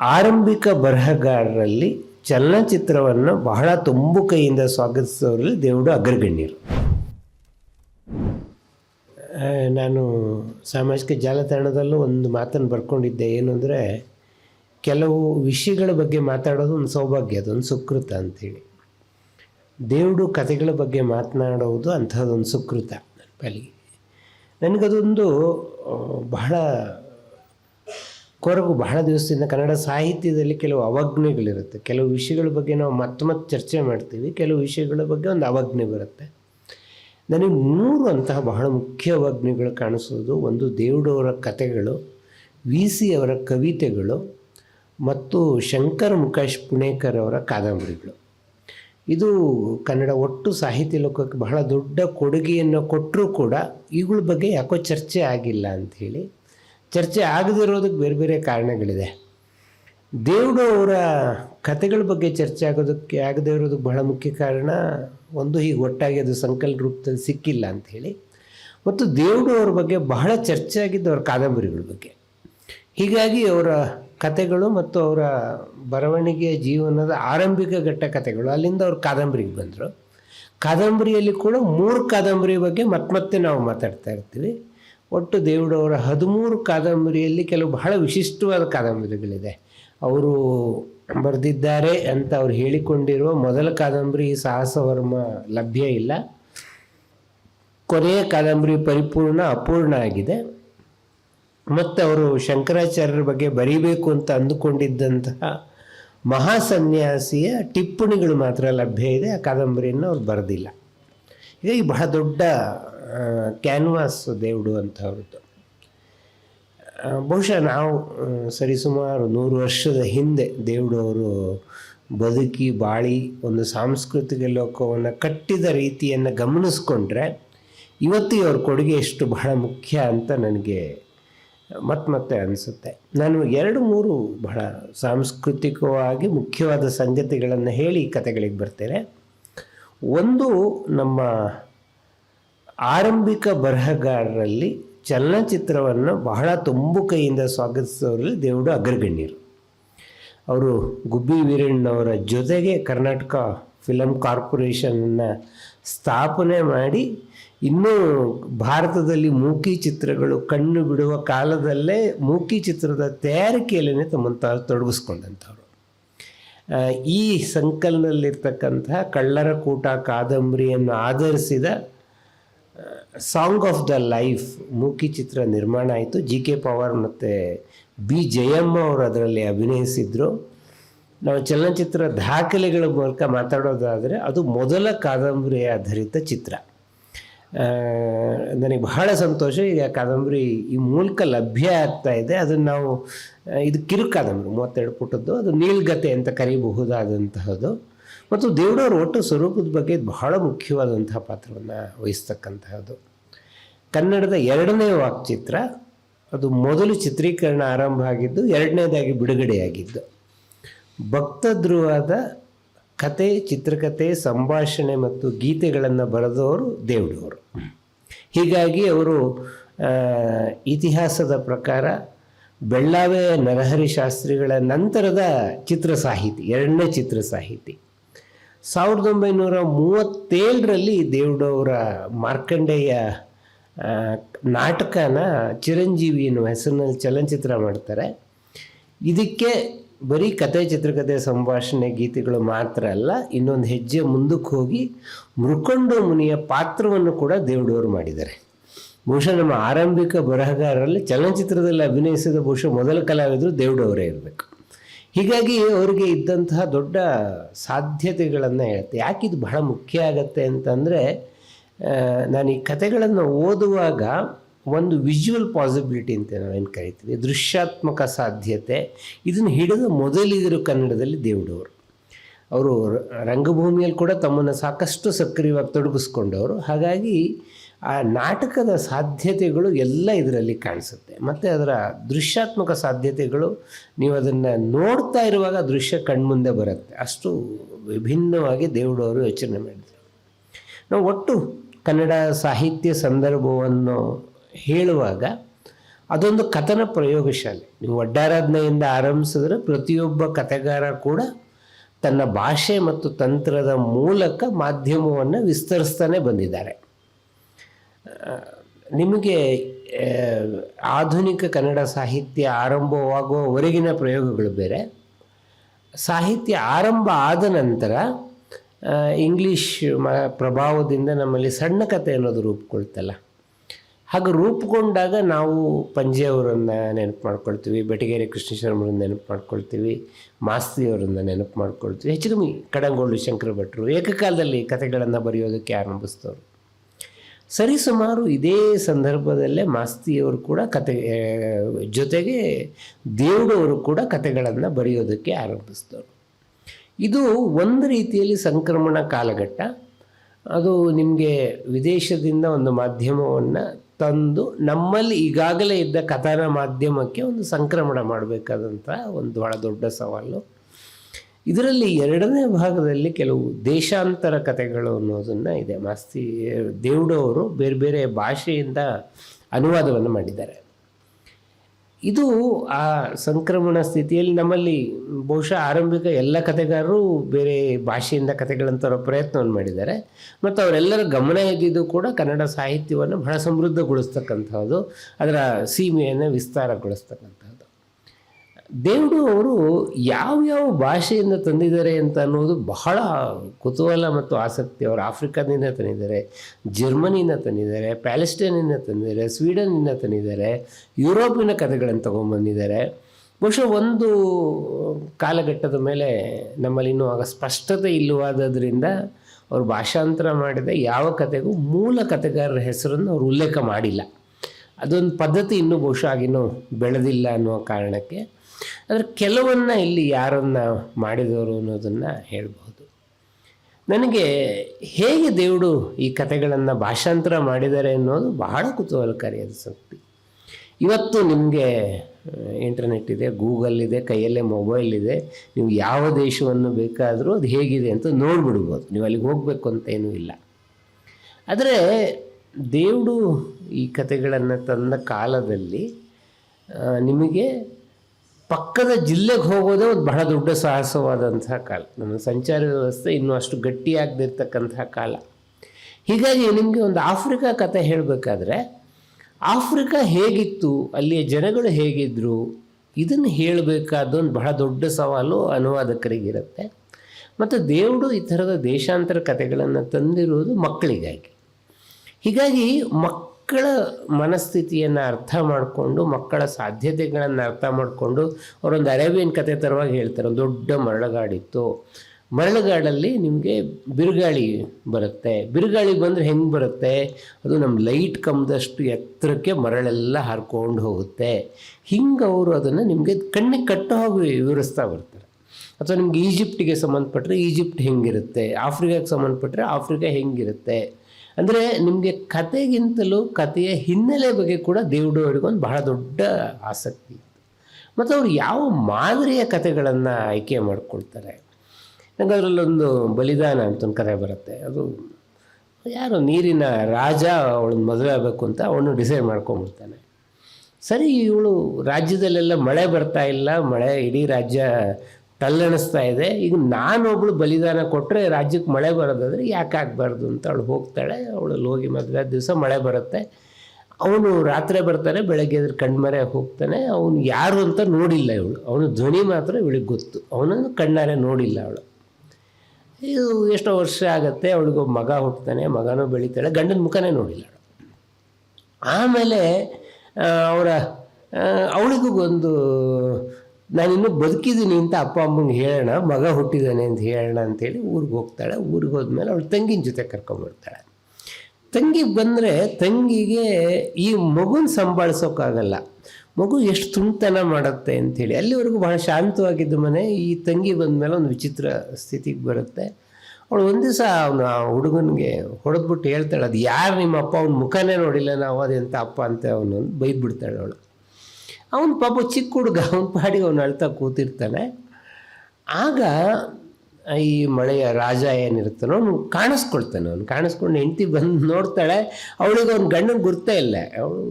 ಆರಂಭಿಕ ಬರಹಗಾರರಲ್ಲಿ ಚಲನಚಿತ್ರವನ್ನು ಬಹಳ ತುಂಬು ಕೈಯಿಂದ ಸ್ವಾಗತಿಸೋರಲ್ಲಿ ದೇವುಡು ಅಗ್ರಗಣ್ಯರು. ನಾನು ಸಾಮಾಜಿಕ ಜಾಲತಾಣದಲ್ಲೂ ಒಂದು ಮಾತನ್ನು ಬರ್ಕೊಂಡಿದ್ದೆ, ಏನು ಅಂದರೆ, ಕೆಲವು ವಿಷಯಗಳ ಬಗ್ಗೆ ಮಾತಾಡೋದು ಒಂದು ಸೌಭಾಗ್ಯ, ಅದೊಂದು ಸುಕೃತ ಅಂಥೇಳಿ. ದೇವರು ಕಥೆಗಳ ಬಗ್ಗೆ ಮಾತನಾಡೋದು ಅಂಥದ್ದೊಂದು ಸುಕೃತ. ನನ್ನ ಪಾಲಿಗೆ ನನಗದೊಂದು ಬಹಳ ಕೊರಗು ಬಹಳ ದಿವಸದಿಂದ ಕನ್ನಡ ಸಾಹಿತ್ಯದಲ್ಲಿ ಕೆಲವು ಅವಜ್ಞೆಗಳಿರುತ್ತೆ. ಕೆಲವು ವಿಷಯಗಳ ಬಗ್ಗೆ ನಾವು ಮತ್ತೆ ಮತ್ತೆ ಚರ್ಚೆ ಮಾಡ್ತೀವಿ. ಕೆಲವು ವಿಷಯಗಳ ಬಗ್ಗೆ ಒಂದು ಅವಜ್ಞೆ ಬರುತ್ತೆ. ನನಗೆ ಮೂರು ಅಂತಹ ಬಹಳ ಮುಖ್ಯ ಅವಜ್ಞೆಗಳು ಕಾಣಿಸೋದು. ಒಂದು ದೇವಡವರ ಕಥೆಗಳು ವಿ ಸಿ ಅವರ ಕವಿತೆಗಳು ಮತ್ತು ಶಂಕರ ಮುಖೇಶ್ ಪುಣೇಕರ್ ಅವರ ಕಾದಂಬರಿಗಳು. ಇದು ಕನ್ನಡ ಒಟ್ಟು ಸಾಹಿತ್ಯ ಲೋಕಕ್ಕೆ ಬಹಳ ದೊಡ್ಡ ಕೊಡುಗೆಯನ್ನು ಕೊಟ್ಟರೂ ಕೂಡ ಇವುಗಳ ಬಗ್ಗೆ ಯಾಕೋ ಚರ್ಚೆ ಆಗಿಲ್ಲ ಅಂಥೇಳಿ ಚರ್ಚೆ ಆಗದಿರೋದಕ್ಕೆ ಬೇರೆ ಬೇರೆ ಕಾರಣಗಳಿದೆ. ದೇವರು ಅವರ ಕಥೆಗಳ ಬಗ್ಗೆ ಚರ್ಚೆ ಆಗೋದಕ್ಕೆ ಆಗದೇ ಇರೋದಕ್ಕೆ ಬಹಳ ಮುಖ್ಯ ಕಾರಣ ಒಂದು ಹೀಗೆ ಒಟ್ಟಾಗಿ ಅದು ಸಂಕಲ್ಪ ರೂಪದಲ್ಲಿ ಸಿಕ್ಕಿಲ್ಲ ಅಂಥೇಳಿ ಮತ್ತು ದೇವರು ಅವ್ರ ಬಗ್ಗೆ ಬಹಳ ಚರ್ಚೆ ಆಗಿದ್ದು ಅವ್ರ ಕಾದಂಬರಿಗಳ ಬಗ್ಗೆ. ಹೀಗಾಗಿ ಅವರ ಕಥೆಗಳು ಮತ್ತು ಅವರ ಬರವಣಿಗೆಯ ಜೀವನದ ಆರಂಭಿಕ ಘಟ್ಟ ಕಥೆಗಳು, ಅಲ್ಲಿಂದ ಅವ್ರ ಕಾದಂಬರಿಗೆ ಬಂದರು. ಕಾದಂಬರಿಯಲ್ಲಿ ಕೂಡ ಮೂರು ಕಾದಂಬರಿ ಬಗ್ಗೆ ಮತ್ತೆ ಮತ್ತೆ ನಾವು ಮಾತಾಡ್ತಾ ಇರ್ತೀವಿ. ಒಟ್ಟು ದೇವುಡವರ ಹದಿಮೂರು ಕಾದಂಬರಿಯಲ್ಲಿ ಕೆಲವು ಬಹಳ ವಿಶಿಷ್ಟವಾದ ಕಾದಂಬರಿಗಳಿದೆ. ಅವರು ಬರೆದಿದ್ದಾರೆ ಅಂತ ಅವ್ರು ಹೇಳಿಕೊಂಡಿರುವ ಮೊದಲ ಕಾದಂಬರಿ ಸಾಹಸವರ್ಮ ಲಭ್ಯ ಇಲ್ಲ. ಕೊನೆಯ ಕಾದಂಬರಿ ಪರಿಪೂರ್ಣ ಅಪೂರ್ಣ ಆಗಿದೆ. ಮತ್ತು ಅವರು ಶಂಕರಾಚಾರ್ಯರ ಬಗ್ಗೆ ಬರೀಬೇಕು ಅಂತ ಅಂದುಕೊಂಡಿದ್ದಂತಹ ಮಹಾಸನ್ಯಾಸಿಯ ಟಿಪ್ಪಣಿಗಳು ಮಾತ್ರ ಲಭ್ಯ ಇದೆ. ಆ ಕಾದಂಬರಿಯನ್ನು ಅವ್ರು ಬರೆದಿಲ್ಲ. ಹೀಗಾಗಿ ಬಹಳ ದೊಡ್ಡ ಕ್ಯಾನ್ವಾಸ್ ದೇವುಡು ಅಂತ ಅವ್ರದ್ದು ಬಹುಶಃ ನಾವು ಸರಿಸುಮಾರು ನೂರು ವರ್ಷದ ಹಿಂದೆ ದೇವುಡು ಅವರು ಬದುಕಿ, ಬಾಳಿ ಒಂದು ಸಾಂಸ್ಕೃತಿಕ ಲೋಕವನ್ನು ಕಟ್ಟಿದ ರೀತಿಯನ್ನು ಗಮನಿಸ್ಕೊಂಡ್ರೆ ಇವತ್ತು ಅವ್ರ ಕೊಡುಗೆ ಎಷ್ಟು ಬಹಳ ಮುಖ್ಯ ಅಂತ ನನಗೆ ಮತ್ತೆ ಮತ್ತೆ ಅನಿಸುತ್ತೆ. ನಾನು ಎರಡು ಮೂರು ಬಹಳ ಸಾಂಸ್ಕೃತಿಕವಾಗಿ ಮುಖ್ಯವಾದ ಸಂಗತಿಗಳನ್ನು ಹೇಳಿ ಕತೆಗಳಿಗೆ ಬರ್ತೇನೆ. ಒಂದು ನಮ್ಮ ಆರಂಭಿಕ ಬರಹಗಾರರಲ್ಲಿ ಚಲನಚಿತ್ರವನ್ನು ಬಹಳ ತುಂಬು ಕೈಯಿಂದ ಸ್ವಾಗತಿಸಿದವರಲ್ಲಿ ದೇವರು ಅಗ್ರಗಣ್ಯರು. ಅವರು ಗುಬ್ಬಿ ವೀರಣ್ಣವರ ಜೊತೆಗೆ ಕರ್ನಾಟಕ ಫಿಲಮ್ ಕಾರ್ಪೊರೇಷನ್ನ ಸ್ಥಾಪನೆ ಮಾಡಿ ಇನ್ನೂ ಭಾರತದಲ್ಲಿ ಮೂಕಿ ಚಿತ್ರಗಳು ಕಣ್ಣು ಬಿಡುವ ಕಾಲದಲ್ಲೇ ಮೂಕಿ ಚಿತ್ರದ ತಯಾರಿಕೆಯಲ್ಲೇ ತಮ್ಮನ್ನು ತೊಡಗಿಸ್ಕೊಂಡಂಥವ್ರು. ಈ ಸಂಕಲನದಲ್ಲಿರ್ತಕ್ಕಂತಹ ಕಳ್ಳರ ಕೂಟ ಕಾದಂಬರಿಯನ್ನು ಆಧರಿಸಿದ ಸಾಂಗ್ ಆಫ್ ದ ಲೈಫ್ ಮೂಕಿ ಚಿತ್ರ ನಿರ್ಮಾಣ ಆಯಿತು. ಜಿ ಕೆ ಪವಾರ್ ಮತ್ತು ಬಿ ಜಯಮ್ಮ ಅವರು ಅದರಲ್ಲಿ ಅಭಿನಯಿಸಿದರು. ನಾವು ಚಲನಚಿತ್ರ ದಾಖಲೆಗಳ ಮೂಲಕ ಮಾತಾಡೋದಾದರೆ ಅದು ಮೊದಲ ಕಾದಂಬರಿ ಆಧಾರಿತ ಚಿತ್ರ. ನನಗೆ ಬಹಳ ಸಂತೋಷ. ಈಗ ಕಾದಂಬರಿ ಈ ಮೂಲಕ ಲಭ್ಯ ಆಗ್ತಾ ಇದೆ. ಅದನ್ನು ನಾವು ಇದು ಕಿರು ಕಾದಂಬರಿ, ಮೂವತ್ತೆರಡು ಪುಟದ್ದು, ಅದು ನೀಲ್ಗತೆ ಅಂತ ಕರೀಬಹುದಾದಂತಹದ್ದು. ಮತ್ತು ದೇವರವ್ರ ಒಟ್ಟು ಸ್ವರೂಪದ ಬಗ್ಗೆ ಬಹಳ ಮುಖ್ಯವಾದಂತಹ ಪಾತ್ರವನ್ನು ವಹಿಸ್ತಕ್ಕಂತಹದ್ದು. ಕನ್ನಡದ ಎರಡನೇ ವಾಕ್ಚಿತ್ರ, ಅದು ಮೊದಲು ಚಿತ್ರೀಕರಣ ಆರಂಭ ಆಗಿದ್ದು, ಎರಡನೇದಾಗಿ ಬಿಡುಗಡೆಯಾಗಿದ್ದು. ಭಕ್ತಧ್ರುವದ ಕತೆ ಚಿತ್ರಕಥೆ ಸಂಭಾಷಣೆ ಮತ್ತು ಗೀತೆಗಳನ್ನು ಬರೆದವರು ದೇವಡವರು ಹೀಗಾಗಿ ಅವರು ಇತಿಹಾಸದ ಪ್ರಕಾರ ಬೆಳ್ಳಾವೆ ನರಹರಿ ಶಾಸ್ತ್ರಿಗಳ ನಂತರದ ಚಿತ್ರ ಸಾಹಿತಿ, ಎರಡನೇ ಚಿತ್ರ ಸಾಹಿತಿ. ಸಾವಿರದ ಒಂಬೈನೂರ ಮೂವತ್ತೇಳರಲ್ಲಿ ದೇವಡವರ ಮಾರ್ಕಂಡೇಯ ನಾಟಕನ ಚಿರಂಜೀವಿ ಎನ್ನುವ ಹೆಸರಿನಲ್ಲಿ ಚಲನಚಿತ್ರ ಮಾಡ್ತಾರೆ. ಇದಕ್ಕೆ ಬರೀ ಕತೆ ಚಿತ್ರಕಥೆ ಸಂಭಾಷಣೆ ಗೀತೆಗಳು ಮಾತ್ರ ಅಲ್ಲ, ಇನ್ನೊಂದು ಹೆಜ್ಜೆ ಮುಂದಕ್ಕೆ ಹೋಗಿ ಮೃಕೊಂಡು ಮುನಿಯ ಪಾತ್ರವನ್ನು ಕೂಡ ದೇವಡವರು ಮಾಡಿದ್ದಾರೆ. ಬಹುಶಃ ನಮ್ಮ ಆರಂಭಿಕ ಬರಹಗಾರರಲ್ಲಿ ಚಲನಚಿತ್ರದಲ್ಲಿ ಅಭಿನಯಿಸಿದ ಬಹುಶಃ ಮೊದಲ ಕಲಾವಿದರು ದೇವಡವರೇ ಇರಬೇಕು. ಹೀಗಾಗಿ ಅವರಿಗೆ ಇದ್ದಂತಹ ದೊಡ್ಡ ಸಾಧ್ಯತೆಗಳನ್ನು ಹೇಳುತ್ತೆ ಯಾಕೆ ಇದು ಬಹಳ ಮುಖ್ಯ ಆಗತ್ತೆ ಅಂತಂದರೆ ನಾನು ಈ ಕಥೆಗಳನ್ನು ಓದುವಾಗ ಒಂದು ವಿಜುವಲ್ ಪಾಸಿಬಿಲಿಟಿ ಅಂತ ನಾವೇನು ಕರಿತೀವಿ? ದೃಶ್ಯಾತ್ಮಕ ಸಾಧ್ಯತೆ. ಇದನ್ನು ಹಿಡಿದು ಮೊದಲಿದ್ರು ಕನ್ನಡದಲ್ಲಿ ದೇವುಡವರು ಅವರು ರಂಗಭೂಮಿಯಲ್ಲಿ ಕೂಡ ತಮ್ಮನ್ನು ಸಾಕಷ್ಟು ಸಕ್ರಿಯವಾಗಿ ತೊಡಗಿಸ್ಕೊಂಡವರು. ಹಾಗಾಗಿ ಆ ನಾಟಕದ ಸಾಧ್ಯತೆಗಳು ಎಲ್ಲ ಇದರಲ್ಲಿ ಕಾಣಿಸುತ್ತೆ. ಮತ್ತು ಅದರ ದೃಶ್ಯಾತ್ಮಕ ಸಾಧ್ಯತೆಗಳು ನೀವು ಅದನ್ನು ನೋಡ್ತಾ ಇರುವಾಗ ದೃಶ್ಯ ಕಣ್ಮುಂದೆ ಬರುತ್ತೆ. ಅಷ್ಟು ವಿಭಿನ್ನವಾಗಿ ದೇವಡವರು ಯೋಚನೆ ಮಾಡಿದರು. ನಾವು ಒಟ್ಟು ಕನ್ನಡ ಸಾಹಿತ್ಯ ಸಂದರ್ಭವನ್ನು ಹೇಳುವಾಗ ಅದೊಂದು ಕಥನ ಪ್ರಯೋಗಶಾಲೆ. ನೀವು ಒಡ್ಡಾರಾಧನೆಯಿಂದ ಆರಂಭಿಸಿದ್ರೆ ಪ್ರತಿಯೊಬ್ಬ ಕಥೆಗಾರ ಕೂಡ ತನ್ನ ಭಾಷೆ ಮತ್ತು ತಂತ್ರದ ಮೂಲಕ ಮಾಧ್ಯಮವನ್ನು ವಿಸ್ತರಿಸ್ತಾನೆ ಬಂದಿದ್ದಾರೆ. ನಿಮಗೆ ಆಧುನಿಕ ಕನ್ನಡ ಸಾಹಿತ್ಯ ಆರಂಭವಾಗುವವರೆಗಿನ ಪ್ರಯೋಗಗಳು ಬೇರೆ. ಸಾಹಿತ್ಯ ಆರಂಭ ಆದ ನಂತರ ಇಂಗ್ಲೀಷ್ ಮ, ಪ್ರಭಾವದಿಂದ ನಮ್ಮಲ್ಲಿ ಸಣ್ಣ ಕಥೆ ಅನ್ನೋದು ರೂಪುಗೊಳ್ತಲ್ಲ. ಹಾಗೆ ರೂಪುಗೊಂಡಾಗ ನಾವು ಪಂಜೆಯವರನ್ನು ನೆನಪು ಮಾಡ್ಕೊಳ್ತೀವಿ, ಬೆಟಗೇರಿ ಕೃಷ್ಣ ಶರ್ಮರನ್ನ ನೆನಪು ಮಾಡ್ಕೊಳ್ತೀವಿ ಮಾಸ್ತಿಯವರನ್ನು ನೆನಪು ಮಾಡ್ಕೊಳ್ತೀವಿ. ಹೆಚ್ಚು ಕಮ್ಮಿ ಕಡಂಗೋಳು ಶಂಕರ ಭಟ್ರು ಏಕಕಾಲದಲ್ಲಿ ಕಥೆಗಳನ್ನು ಬರೆಯೋದಕ್ಕೆ ಆರಂಭಿಸ್ತವ್ರು. ಸರಿಸುಮಾರು ಇದೇ ಸಂದರ್ಭದಲ್ಲೇ ಮಾಸ್ತಿಯವರು ಕೂಡ ಕತೆ ಜೊತೆಗೆ ದೇವರವರು ಕೂಡ ಕತೆಗಳನ್ನು ಬರೆಯೋದಕ್ಕೆ ಆರಂಭಿಸಿದವರು ಇದು ಒಂದು ರೀತಿಯಲ್ಲಿ ಸಂಕ್ರಮಣ ಕಾಲಘಟ್ಟ. ಅದು ನಿಮಗೆ ವಿದೇಶದಿಂದ ಒಂದು ಮಾಧ್ಯಮವನ್ನು ತಂದು ನಮ್ಮಲ್ಲಿ ಈಗಾಗಲೇ ಇದ್ದ ಕಥನ ಮಾಧ್ಯಮಕ್ಕೆ ಒಂದು ಸಂಕ್ರಮಣ ಮಾಡಬೇಕಾದಂಥ ಒಂದು ಭಾಳ ದೊಡ್ಡ ಸವಾಲು. ಇದರಲ್ಲಿ ಎರಡನೇ ಭಾಗದಲ್ಲಿ ಕೆಲವು ದೇಶಾಂತರ ಕಥೆಗಳು ಅನ್ನೋದನ್ನು ಇದೆ. ಮಾಸ್ತಿ ದೇವುಡವರು ಬೇರೆ ಬೇರೆ ಭಾಷೆಯಿಂದ ಅನುವಾದವನ್ನು ಮಾಡಿದ್ದಾರೆ. ಇದು ಆ ಸಂಕ್ರಮಣ ಸ್ಥಿತಿಯಲ್ಲಿ ನಮ್ಮಲ್ಲಿ ಬಹುಶಃ ಆರಂಭಿಕ ಎಲ್ಲ ಕಥೆಗಾರರು ಬೇರೆ ಭಾಷೆಯಿಂದ ಕಥೆಗಳನ್ನು ಪ್ರಯತ್ನವನ್ನು ಮಾಡಿದ್ದಾರೆ. ಮತ್ತು ಅವರೆಲ್ಲರ ಗಮನ ಇದ್ದಿದ್ದು ಕೂಡ ಕನ್ನಡ ಸಾಹಿತ್ಯವನ್ನು ಬಹಳ ಸಮೃದ್ಧಗೊಳಿಸ್ತಕ್ಕಂಥದ್ದು, ಅದರ ಸೀಮೆಯನ್ನು ವಿಸ್ತಾರಗೊಳಿಸ್ತಕ್ಕಂಥದ್ದು. ದೇವರು ಅವರು ಯಾವ್ಯಾವ ಭಾಷೆಯಿಂದ ತಂದಿದ್ದಾರೆ ಅಂತ ಅನ್ನೋದು ಬಹಳ ಕುತೂಹಲ ಮತ್ತು ಆಸಕ್ತಿ ಅವರು ಆಫ್ರಿಕಾದಿಂದ ತಂದಿದ್ದಾರೆ, ಜರ್ಮನಿಯಿಂದ ತಂದಿದ್ದಾರೆ, ಪ್ಯಾಲೆಸ್ಟೈನಿಂದ ತಂದಿದ್ದಾರೆ, ಸ್ವೀಡನ್ನಿಂದ ತಂದಿದ್ದಾರೆ, ಯುರೋಪಿನ ಕಥೆಗಳನ್ನು ತೊಗೊಂಬಂದಿದ್ದಾರೆ ಬಹುಶಃ ಒಂದು ಕಾಲಘಟ್ಟದ ಮೇಲೆ ನಮ್ಮಲ್ಲಿ ಇನ್ನೂ ಆಗ ಸ್ಪಷ್ಟತೆ ಇಲ್ಲವಾದದ್ರಿಂದ ಅವರು ಭಾಷಾಂತರ ಮಾಡಿದ ಯಾವ ಕಥೆಗೂ ಮೂಲ ಕಥೆಗಾರರ ಹೆಸರನ್ನು ಅವರು ಉಲ್ಲೇಖ ಮಾಡಿಲ್ಲ. ಅದೊಂದು ಪದ್ಧತಿ ಇನ್ನೂ ಬಹುಶಃ ಆಗಿನ್ನೂ ಬೆಳೆದಿಲ್ಲ ಅನ್ನುವ ಕಾರಣಕ್ಕೆ ಆದರೆ ಕೆಲವನ್ನ ಇಲ್ಲಿ ಯಾರನ್ನ ಮಾಡಿದವರು ಅನ್ನೋದನ್ನು ಹೇಳ್ಬೋದು ನನಗೆ ಹೇಗೆ ದೇವರು ಈ ಕಥೆಗಳನ್ನು ಭಾಷಾಂತರ ಮಾಡಿದ್ದಾರೆ ಅನ್ನೋದು ಬಹಳ ಕುತೂಹಲಕಾರಿಯಾದ ಸಂಗತಿ ಇವತ್ತು ನಿಮಗೆ ಇಂಟರ್ನೆಟ್ ಇದೆ ಗೂಗಲ್ ಇದೆ, ಕೈಯಲ್ಲೇ ಮೊಬೈಲ್ ಇದೆ, ನೀವು ಯಾವ ದೇಶವನ್ನು ಬೇಕಾದರೂ ಅದು ಹೇಗಿದೆ ಅಂತ ನೋಡಿಬಿಡ್ಬೋದು. ನೀವು ಅಲ್ಲಿಗೆ ಹೋಗಬೇಕು ಅಂತ ಏನೂ ಇಲ್ಲ. ಆದರೆ ದೇವರು ಈ ಕಥೆಗಳನ್ನು ತಂದ ಕಾಲದಲ್ಲಿ ನಿಮಗೆ ಪಕ್ಕದ ಜಿಲ್ಲೆಗೆ ಹೋಗೋದೇ ಒಂದು ಬಹಳ ದೊಡ್ಡ ಸಾಹಸವಾದಂತಹ ಕಾಲ. ನಮ್ಮ ಸಂಚಾರ ವ್ಯವಸ್ಥೆ ಇನ್ನೂ ಅಷ್ಟು ಗಟ್ಟಿಯಾಗದಿರ್ತಕ್ಕಂತಹ ಕಾಲ. ಹೀಗಾಗಿ ನಿಮಗೆ ಒಂದು ಆಫ್ರಿಕಾ ಕಥೆ ಹೇಳಬೇಕಾದ್ರೆ, ಆಫ್ರಿಕಾ ಹೇಗಿತ್ತು, ಅಲ್ಲಿಯ ಜನಗಳು ಹೇಗಿದ್ದರು ಇದನ್ನು ಹೇಳಬೇಕಾದ ಒಂದು ಬಹಳ ದೊಡ್ಡ ಸವಾಲು ಅನುವಾದಕರಿಗಿರುತ್ತೆ. ಮತ್ತು ದೇವರು ಈ ಥರದ ದೇಶಾಂತರ ಕಥೆಗಳನ್ನು ತಂದಿರುವುದು ಮಕ್ಕಳಿಗಾಗಿ. ಹೀಗಾಗಿ ಮಕ್ಕಳ ಮನಸ್ಥಿತಿಯನ್ನು ಅರ್ಥ ಮಾಡಿಕೊಂಡು, ಮಕ್ಕಳ ಸಾಧ್ಯತೆಗಳನ್ನು ಅರ್ಥ ಮಾಡಿಕೊಂಡು ಅವರೊಂದು ಅರೇಬಿಯನ್ ಕತೆ ಥರವಾಗಿ ಹೇಳ್ತಾರೆ, ಒಂದು ದೊಡ್ಡ ಮರಳುಗಾಡಿತ್ತು. ಮರಳುಗಾಡಲ್ಲಿ ನಿಮಗೆ ಬಿರುಗಾಳಿ ಬರುತ್ತೆ. ಬಿರುಗಾಳಿ ಬಂದರೆ ಹೆಂಗೆ ಬರುತ್ತೆ? ಅದು ನಮ್ಮ ಲೈಟ್ ಕಂಬದಷ್ಟು ಎತ್ತರಕ್ಕೆ ಮರಳೆಲ್ಲ ಹಾರ್ಕೊಂಡು ಹೋಗುತ್ತೆ. ಹಿಂಗೆ ಅವರು ಅದನ್ನು ನಿಮಗೆ ಕಣ್ಣಿಗೆ ಕಟ್ಟು ಹೋಗಿ ವಿವರಿಸ್ತಾ ಬರ್ತಾರೆ. ಅಥವಾ ನಿಮ್ಗೆ ಈಜಿಪ್ಟಿಗೆ ಸಂಬಂಧಪಟ್ಟರೆ ಈಜಿಪ್ಟ್ ಹೆಂಗಿರುತ್ತೆ? ಆಫ್ರಿಕಾಗೆ ಸಂಬಂಧಪಟ್ಟರೆ ಆಫ್ರಿಕಾ ಹೆಂಗಿರುತ್ತೆ? ಅಂದರೆ ನಿಮಗೆ ಕತೆಗಿಂತಲೂ ಕಥೆಯ ಹಿನ್ನೆಲೆ ಬಗ್ಗೆ ಕೂಡ ದೇವುಡು ಅವ್ರಿಗೊಂದು ಬಹಳ ದೊಡ್ಡ ಆಸಕ್ತಿ ಮತ್ತು ಅವರು ಯಾವ ಮಾದರಿಯ ಕಥೆಗಳನ್ನು ಆಯ್ಕೆ ಮಾಡಿಕೊಳ್ತಾರೆ? ನಂಗೆ ಅದರಲ್ಲೊಂದು ಬಲಿದಾನ ಅಂತ ಒಂದು ಕಥೆ ಬರುತ್ತೆ. ಅದು ಯಾರು ನೀರಿನ ರಾಜ ಅವಳನ್ನ ಮದುವೆ ಆಗಬೇಕು ಅಂತ ಅವನು ಡಿಸೈಡ್ ಮಾಡ್ಕೊಂಬಿಡ್ತಾನೆ ಸರಿ, ಇವಳು ರಾಜ್ಯದಲ್ಲೆಲ್ಲ ಮಳೆ ಬರ್ತಾ ಇಲ್ಲ, ಮಳೆ ಇಡೀ ರಾಜ್ಯ ತಲ್ಲಣಿಸ್ತಾ ಇದೆ. ಈಗ ನಾನೊಬ್ಳು ಬಲಿದಾನ ಕೊಟ್ಟರೆ ರಾಜ್ಯಕ್ಕೆ ಮಳೆ ಬರೋದಾದರೆ ಯಾಕೆ ಆಗಬಾರ್ದು ಅಂತ ಅವಳು ಹೋಗ್ತಾಳೆ. ಅವಳು ಹೋಗಿ ಮದುವೆ ದಿವಸ ಮಳೆ ಬರುತ್ತೆ. ಅವನು ರಾತ್ರಿ ಬರ್ತಾನೆ, ಬೆಳಗ್ಗೆ ಅದ್ರ ಕಣ್ಮರೆ ಹೋಗ್ತಾನೆ. ಅವನು ಯಾರು ಅಂತ ನೋಡಿಲ್ಲ ಇವಳು. ಅವನು ಧ್ವನಿ ಮಾತ್ರ ಇವಳಿಗೆ ಗೊತ್ತು. ಅವನನ್ನು ಕಣ್ಣಾರೆ ನೋಡಿಲ್ಲ ಅವಳು. ಇದು ಎಷ್ಟೋ ವರ್ಷ ಆಗುತ್ತೆ ಅವಳಿಗೊಬ್ಬ ಮಗ ಹುಟ್ಟುತ್ತಾನೆ ಮಗನೂ ಬೆಳಿತಾಳೆ, ಗಂಡನ ಮುಖನೇ ನೋಡಿಲ್ಲ ಅವಳು. ಆಮೇಲೆ ಅವರ ಅವಳಿಗೂ ಒಂದು ನಾನಿನ್ನೂ ಬದುಕಿದ್ದೀನಿ ಅಂತ ಅಪ್ಪ ಅಮ್ಮಂಗೆ ಹೇಳೋಣ, ಮಗ ಹುಟ್ಟಿದ್ದಾನೆ ಅಂತ ಹೇಳೋಣ ಅಂತೇಳಿ ಊರಿಗೆ ಹೋಗ್ತಾಳೆ. ಊರಿಗೆ ಹೋದ್ಮೇಲೆ ಅವಳು ತಂಗಿನ ಜೊತೆ ಕರ್ಕೊಂಬರ್ತಾಳೆ. ತಂಗಿ ಬಂದರೆ ತಂಗಿಗೆ ಈ ಮಗುನ ಸಂಭಾಳಿಸೋಕ್ಕಾಗಲ್ಲ ಮಗು ಎಷ್ಟು ತುಂಟತನ ಮಾಡುತ್ತೆ ಅಂಥೇಳಿ ಅಲ್ಲಿವರೆಗೂ ಬಹಳ ಶಾಂತವಾಗಿದ್ದ ಮನೆ, ಈ ತಂಗಿ ಬಂದಮೇಲೆ ಒಂದು ವಿಚಿತ್ರ ಸ್ಥಿತಿಗೆ ಬರುತ್ತೆ. ಅವಳು ಒಂದು ದಿವಸ ಅವನು ಆ ಹುಡುಗನಿಗೆ ಹೊಡೆದ್ಬಿಟ್ಟು ಹೇಳ್ತಾಳೆ, ಅದು ಯಾರು ನಿಮ್ಮ ಅಪ್ಪ? ಅವ್ನ ಮುಖನೇ ನೋಡಿಲ್ಲ ನಾವು ಅದೆಂಥ ಅಪ್ಪ? ಅಂತ ಅವನು ಬೈದ್ಬಿಡ್ತಾಳೆ ಅವಳು. ಅವನು ಪಾಪ ಚಿಕ್ಕ ಹುಡುಗ, ಅವನ ಪಾಡಿಗೆ ಅವನು ಅಳ್ತಾ ಕೂತಿರ್ತಾನೆ. ಆಗ ಈ ಮಳೆಯ ರಾಜ ಏನಿರ್ತಾನೋ ಅವನು ಕಾಣಿಸ್ಕೊಳ್ತಾನೆ. ಅವನು ಕಾಣಿಸ್ಕೊಂಡು ಹೆಂಡತಿ ಬಂದು ನೋಡ್ತಾಳೆ, ಅವಳಿಗೆ ಅವ್ನ ಗಂಡನ ಗುರ್ತೇ ಇಲ್ಲ. ಅವಳು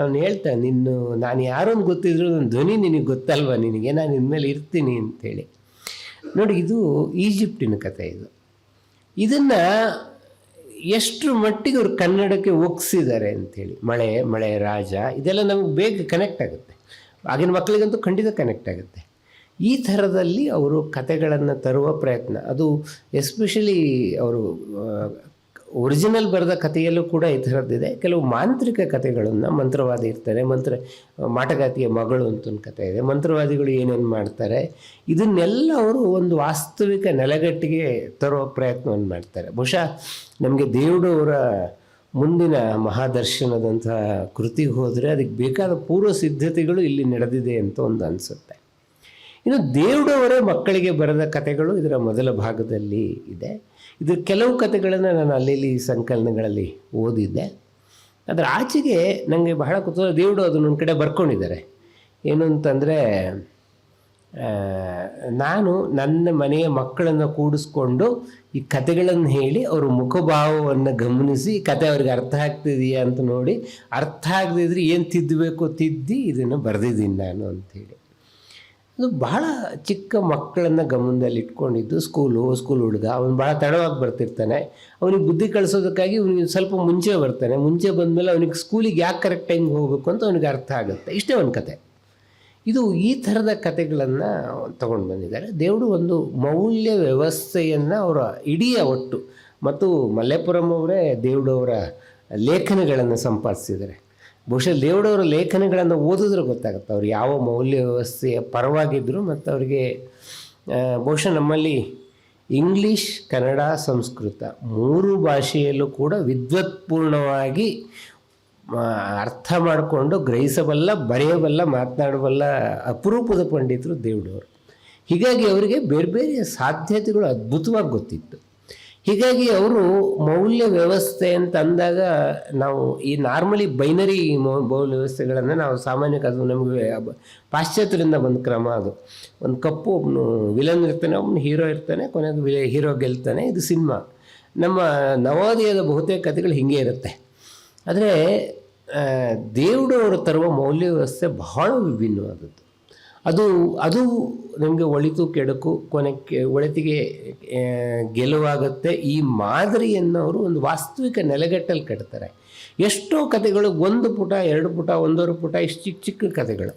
ಅವ್ನು ಹೇಳ್ತಾನೆ ನಿನ್ನು, ನಾನು ಯಾರೋ ಒಂದು ಗೊತ್ತಿದ್ರು, ನನ್ನ ಧ್ವನಿ ನಿನಗೆ ಗೊತ್ತಲ್ವ? ನಿನಗೆ ನಾನು ಇನ್ಮೇಲೆ ಇರ್ತೀನಿ ಅಂತೇಳಿ. ನೋಡಿ, ಇದು ಈಜಿಪ್ಟಿನ ಕಥೆ ಇದು. ಇದನ್ನು ಎಷ್ಟು ಮಟ್ಟಿಗೆ ಅವ್ರು ಕನ್ನಡಕ್ಕೆ ಒಗ್ಸಿದ್ದಾರೆ ಅಂಥೇಳಿ ಮಳೆ ಮಳೆ, ರಾಜ, ಇದೆಲ್ಲ ನಮಗೆ ಬೇಗ ಕನೆಕ್ಟ್ ಆಗುತ್ತೆ. ಆಗಿನ ಮಕ್ಕಳಿಗಂತೂ ಖಂಡಿತ ಕನೆಕ್ಟ್ ಆಗುತ್ತೆ. ಈ ಥರದಲ್ಲಿ ಅವರು ಕತೆಗಳನ್ನು ತರುವ ಪ್ರಯತ್ನ, ಅದು ಎಸ್ಪೆಷಲಿ ಅವರು ಒರಿಜಿನಲ್ ಬರೆದ ಕಥೆಯಲ್ಲೂ ಕೂಡ ಈ ಥರದ್ದಿದೆ. ಕೆಲವು ಮಾಂತ್ರಿಕ ಕಥೆಗಳನ್ನು ಮಂತ್ರವಾದಿ ಇರ್ತಾರೆ. ಮಂತ್ರ, ಮಾಟಗಾತಿಯ ಮಗಳು ಅಂತ ಒಂದು ಕಥೆ ಇದೆ. ಮಂತ್ರವಾದಿಗಳು ಏನೇನು ಮಾಡ್ತಾರೆ, ಇದನ್ನೆಲ್ಲ ಅವರು ಒಂದು ವಾಸ್ತವಿಕ ನೆಲೆಗಟ್ಟಿಗೆ ತರುವ ಪ್ರಯತ್ನವನ್ನು ಮಾಡ್ತಾರೆ. ಬಹುಶಃ ನಮಗೆ ದೇವರವರ ಮುಂದಿನ ಮಹಾದರ್ಶನದಂತಹ ಕೃತಿಗೆ ಹೋದರೆ ಅದಕ್ಕೆ ಬೇಕಾದ ಪೂರ್ವ ಸಿದ್ಧತೆಗಳು ಇಲ್ಲಿ ನಡೆದಿದೆ ಅಂತ ಒಂದು ಅನಿಸುತ್ತೆ. ಇನ್ನು ದೇವಡವರೇ ಮಕ್ಕಳಿಗೆ ಬರೆದ ಕಥೆಗಳು ಇದರ ಮೊದಲ ಭಾಗದಲ್ಲಿ ಇದೆ. ಇದು ಕೆಲವು ಕಥೆಗಳನ್ನು ನಾನು ಅಲ್ಲಿ ಸಂಕಲನಗಳಲ್ಲಿ ಓದಿದ್ದೆ. ಅದರ ಆಚೆಗೆ ನನಗೆ ಬಹಳ ಕುತೂಹಲ, ದೇವರು ಅದನ್ನ ಒಂದು ಕಡೆ ಬರ್ಕೊಂಡಿದ್ದಾರೆ. ಏನು ಅಂತಂದರೆ ನಾನು ನನ್ನ ಮನೆಯ ಮಕ್ಕಳನ್ನು ಕೂಡಿಸ್ಕೊಂಡು ಈ ಕತೆಗಳನ್ನು ಹೇಳಿ ಅವ್ರ ಮುಖಭಾವವನ್ನು ಗಮನಿಸಿ ಕತೆ ಅವ್ರಿಗೆ ಅರ್ಥ ಆಗ್ತಿದೆಯಾ ಅಂತ ನೋಡಿ ಅರ್ಥ ಆಗದಿದ್ರೆ ಏನು ತಿದ್ದಬೇಕು ತಿದ್ದಿ ಇದನ್ನು ಬರೆದಿದ್ದೀನಿ ನಾನು ಅಂಥೇಳಿ ಅದು ಬಹಳ ಚಿಕ್ಕ ಮಕ್ಕಳನ್ನು ಗಮನದಲ್ಲಿ ಇಟ್ಕೊಂಡಿದ್ದು ಸ್ಕೂಲು, ಸ್ಕೂಲ್ ಹುಡುಗ. ಅವನು ಭಾಳ ತಡವಾಗಿ ಬರ್ತಿರ್ತಾನೆ. ಅವನಿಗೆ ಬುದ್ಧಿ ಕಳಿಸೋದಕ್ಕಾಗಿ ಅವನಿಗೆ ಸ್ವಲ್ಪ ಮುಂಚೆ ಬರ್ತಾನೆ. ಮುಂಚೆ ಬಂದಮೇಲೆ ಅವನಿಗೆ ಸ್ಕೂಲಿಗೆ ಯಾಕೆ ಕರೆಕ್ಟ್ ಟೈಮ್ಗೆ ಹೋಗಬೇಕು ಅಂತ ಅವನಿಗೆ ಅರ್ಥ ಆಗುತ್ತೆ. ಇಷ್ಟೇ ಒಂದು ಕತೆ ಇದು ಈ ಥರದ ಕತೆಗಳನ್ನು ತಗೊಂಡು ಬಂದಿದ್ದಾರೆ. ದೇವರು ಒಂದು ಮೌಲ್ಯ ವ್ಯವಸ್ಥೆಯನ್ನು ಅವರ ಇಡೀ ಒಟ್ಟು ಮತ್ತು ಮಲ್ಲೇಪುರಂ ಅವರೇ ದೇವಡವರ ಲೇಖನಗಳನ್ನು ಸಂಪಾದಿಸಿದ್ದಾರೆ. ಬಹುಶಃ ದೇವಡವರ ಲೇಖನಗಳನ್ನು ಓದಿದ್ರೆ ಗೊತ್ತಾಗುತ್ತೆ ಅವ್ರು ಯಾವ ಮೌಲ್ಯ ವ್ಯವಸ್ಥೆಯ ಪರವಾಗಿದ್ದರು ಮತ್ತು ಅವರಿಗೆ ಬಹುಶಃ ನಮ್ಮಲ್ಲಿ ಇಂಗ್ಲೀಷ್, ಕನ್ನಡ, ಸಂಸ್ಕೃತ ಮೂರು ಭಾಷೆಯಲ್ಲೂ ಕೂಡ ವಿದ್ವತ್ಪೂರ್ಣವಾಗಿ ಅರ್ಥ ಮಾಡಿಕೊಂಡು ಗ್ರಹಿಸಬಲ್ಲ, ಬರೆಯಬಲ್ಲ, ಮಾತನಾಡಬಲ್ಲ ಅಪರೂಪದ ಪಂಡಿತರು ದೇವಡವರು ಹೀಗಾಗಿ ಅವರಿಗೆ ಬೇರೆ ಬೇರೆ ಸಾಧ್ಯತೆಗಳು ಅದ್ಭುತವಾಗಿ ಗೊತ್ತಿತ್ತು. ಹೀಗಾಗಿ ಅವರು ಮೌಲ್ಯ ವ್ಯವಸ್ಥೆ ಅಂತ ಅಂದಾಗ ನಾವು ಈ ನಾರ್ಮಲಿ ಬೈನರಿ ಮೌಲ್ಯ ವ್ಯವಸ್ಥೆಗಳನ್ನು ನಾವು ಸಾಮಾನ್ಯಕ್ಕೆ ಅದು ನಮಗೆ ಪಾಶ್ಚಾತ್ಯರಿಂದ ಬಂದ ಕ್ರಮ ಅದು. ಒಂದು ಕಪ್ಪು ಒಬ್ಬನು ವಿಲನ್ ಇರ್ತಾನೆ ಒಬ್ಬನು ಹೀರೋ ಇರ್ತಾನೆ, ಕೊನೆಗೆ ವಿಲ, ಹೀರೋ ಗೆಲ್ತಾನೆ, ಇದು ಸಿನಿಮಾ. ನಮ್ಮ ನವೋದಯದ ಬಹುತೇಕ ಕಥೆಗಳು ಹೀಗೆ ಇರುತ್ತೆ. ಆದರೆ ದೇವಡವರು ತರುವ ಮೌಲ್ಯ ವ್ಯವಸ್ಥೆ ಬಹಳ ವಿಭಿನ್ನವಾದದ್ದು. ಅದು ಅದು ನಿಮಗೆ ಒಳಿತು ಕೆಡಕು ಕೊನೆಗೆ ಒಳಿತಿಗೆ ಗೆಲುವಾಗುತ್ತೆ. ಈ ಮಾದರಿಯನ್ನು ಅವರು ಒಂದು ವಾಸ್ತವಿಕ ನೆಲೆಗಟ್ಟಲ್ಲಿ ಕಟ್ತಾರೆ ಎಷ್ಟೋ ಕಥೆಗಳು ಒಂದು ಪುಟ, ಎರಡು ಪುಟ, ಒಂದೂವರೆ ಪುಟ, ಇಷ್ಟು ಚಿಕ್ಕ ಚಿಕ್ಕ ಕಥೆಗಳು.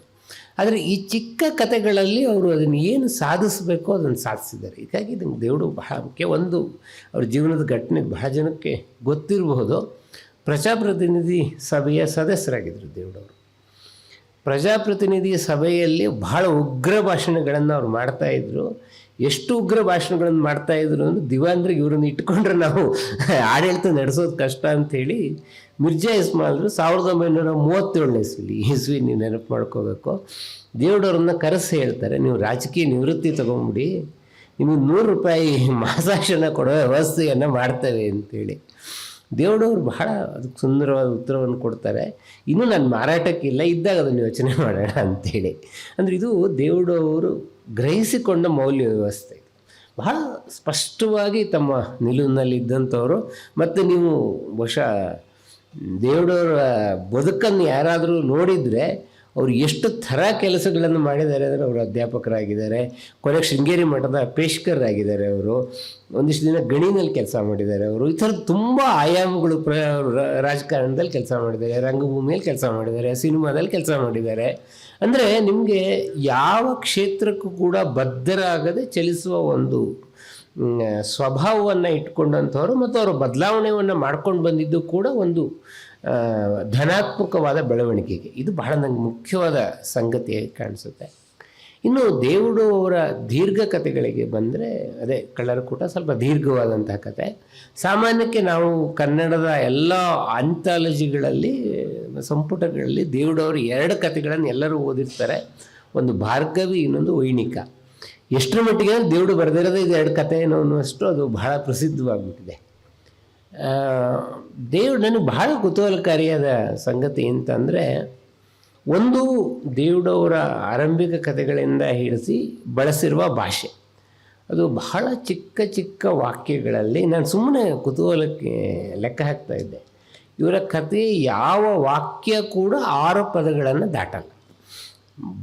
ಆದರೆ ಈ ಚಿಕ್ಕ ಕಥೆಗಳಲ್ಲಿ ಅವರು ಅದನ್ನು ಏನು ಸಾಧಿಸಬೇಕೋ ಅದನ್ನು ಸಾಧಿಸಿದ್ದಾರೆ. ಹೀಗಾಗಿ ನಂಗೆ ದೇವರು ಬಹಳ ಮುಖ್ಯ ಒಂದು, ಅವ್ರ ಜೀವನದ ಘಟನೆ ಬಹಳ ಜನಕ್ಕೆ ಗೊತ್ತಿರಬಹುದು. ಪ್ರಜಾಪ್ರತಿನಿಧಿ ಸಭೆಯ ಸದಸ್ಯರಾಗಿದ್ದರು ದೇವಡವರು ಪ್ರಜಾಪ್ರತಿನಿಧಿ ಸಭೆಯಲ್ಲಿ ಬಹಳ ಉಗ್ರ ಭಾಷಣಗಳನ್ನು ಅವ್ರು ಮಾಡ್ತಾಯಿದ್ರು ಎಷ್ಟು ಉಗ್ರ ಭಾಷಣಗಳನ್ನು ಮಾಡ್ತಾಯಿದ್ರು ಅಂದ್ರೆ ದಿವಾನ್ರಿಗೆ ಇವ್ರನ್ನ ಇಟ್ಕೊಂಡ್ರೆ ನಾವು ಆಡಳಿತ ನಡೆಸೋದು ಕಷ್ಟ ಅಂಥೇಳಿ ಮಿರ್ಜಾ ಇಸ್ಮಾಲ್ರು ಸಾವಿರದ ಒಂಬೈನೂರ ಮೂವತ್ತೇಳನೇ ಇಸ್ವಿಲಿ ಇಸ್ವಿ ನೀವು ನೆನಪು ಮಾಡ್ಕೋಬೇಕು. ದೇವಡವ್ರನ್ನ ಕರೆಸಿ ಹೇಳ್ತಾರೆ, ನೀವು ರಾಜಕೀಯ ನಿವೃತ್ತಿ ತೊಗೊಂಬಿಡಿ, ನಿಮಗೆ ನೂರು ರೂಪಾಯಿ ಮಾಸಾಶನ ಕೊಡೋ ವ್ಯವಸ್ಥೆಯನ್ನು ಮಾಡ್ತೇವೆ ಅಂತೇಳಿ. ದೇವಡವರು ಬಹಳ ಅದಕ್ಕೆ ಸುಂದರವಾದ ಉತ್ತರವನ್ನು ಕೊಡ್ತಾರೆ. ಇನ್ನೂ ನಾನು ಮಾರಾಟಕ್ಕಿಲ್ಲ ಇದ್ದಾಗ ಅದನ್ನು ಯೋಚನೆ ಮಾಡೋಣ ಅಂತೇಳಿ. ಅಂದರೆ ಇದು ದೇವಡವರು ಗ್ರಹಿಸಿಕೊಂಡ ಮೌಲ್ಯ ವ್ಯವಸ್ಥೆ. ಬಹಳ ಸ್ಪಷ್ಟವಾಗಿ ತಮ್ಮ ನಿಲುವಿನಲ್ಲಿ ಇದ್ದಂಥವರು. ಮತ್ತು ನೀವು ಬಹುಶಃ ದೇವಡವರ ಬದುಕನ್ನು ಯಾರಾದರೂ ನೋಡಿದರೆ ಅವರು ಎಷ್ಟು ಥರ ಕೆಲಸಗಳನ್ನು ಮಾಡಿದ್ದಾರೆ ಅಂದರೆ ಅವರು ಅಧ್ಯಾಪಕರಾಗಿದ್ದಾರೆ. ಕೊನೆಗೆ ಶೃಂಗೇರಿ ಮಠದ ಪೇಷ್ಕರಾಗಿದ್ದಾರೆ ಅವರು. ಒಂದಿಷ್ಟು ದಿನ ಗಣಿನಲ್ಲಿ ಕೆಲಸ ಮಾಡಿದ್ದಾರೆ ಅವರು. ಈ ಥರದ ತುಂಬ ಆಯಾಮಗಳು ಪ್ರ ರಾಜಕಾರಣದಲ್ಲಿ ಕೆಲಸ ಮಾಡಿದ್ದಾರೆ. ರಂಗಭೂಮಿಯಲ್ಲಿ ಕೆಲಸ ಮಾಡಿದ್ದಾರೆ. ಸಿನಿಮಾದಲ್ಲಿ ಕೆಲಸ ಮಾಡಿದ್ದಾರೆ. ಅಂದರೆ ನಿಮಗೆ ಯಾವ ಕ್ಷೇತ್ರಕ್ಕೂ ಕೂಡ ಬದ್ಧರಾಗದೆ ಚಲಿಸುವ ಒಂದು ಸ್ವಭಾವವನ್ನು ಇಟ್ಕೊಂಡಂಥವ್ರು ಮತ್ತು ಅವರು ಬದಲಾವಣೆಯನ್ನು ಮಾಡ್ಕೊಂಡು ಬಂದಿದ್ದು ಕೂಡ ಒಂದು ಧನಾತ್ಮಕವಾದ ಬೆಳವಣಿಗೆಗೆ. ಇದು ಬಹಳ ನಂಗೆ ಮುಖ್ಯವಾದ ಸಂಗತಿಯಾಗಿ ಕಾಣಿಸುತ್ತೆ. ಇನ್ನು ದೇವುಡು ಅವರ ದೀರ್ಘ ಕಥೆಗಳಿಗೆ ಬಂದರೆ, ಅದೇ ಕಳ್ಳರಕೂಟ ಸ್ವಲ್ಪ ದೀರ್ಘವಾದಂತಹ ಕತೆ ಸಾಮಾನ್ಯಕ್ಕೆ ನಾವು ಕನ್ನಡದ ಎಲ್ಲ ಅಂಥಾಲಜಿಗಳಲ್ಲಿ ಸಂಪುಟಗಳಲ್ಲಿ ದೇವುಡವರು ಎರಡು ಕಥೆಗಳನ್ನು ಎಲ್ಲರೂ ಓದಿರ್ತಾರೆ. ಒಂದು ಭಾರ್ಗವಿ, ಇನ್ನೊಂದು ವೈಣಿಕ. ಎಷ್ಟರ ಮಟ್ಟಿಗೆ ದೇವರು ಬರೆದಿರೋದೇ ಇದು ಎರಡು ಕಥೆ ಏನೋ ಅನ್ನುವಷ್ಟು ಅದು ಬಹಳ ಪ್ರಸಿದ್ಧವಾಗಿಬಿಟ್ಟಿದೆ. ದೇವ್ರು ನನಗೆ ಬಹಳ ಕುತೂಹಲಕಾರಿಯಾದ ಸಂಗತಿ ಅಂತಂದರೆ, ಒಂದು ದೇವ್ರವರ ಆರಂಭಿಕ ಕಥೆಗಳಿಂದ ಹಿಡಿಸಿ ಬಳಸಿರುವ ಭಾಷೆ. ಅದು ಬಹಳ ಚಿಕ್ಕ ಚಿಕ್ಕ ವಾಕ್ಯಗಳಲ್ಲಿ ನಾನು ಸುಮ್ಮನೆ ಕುತೂಹಲಕ್ಕೆ ಲೆಕ್ಕ ಹಾಕ್ತಾ ಇದ್ದೆ. ಇವರ ಕಥೆ ಯಾವ ವಾಕ್ಯ ಕೂಡ ಆರು ಪದಗಳನ್ನು ದಾಟಲ್ಲ.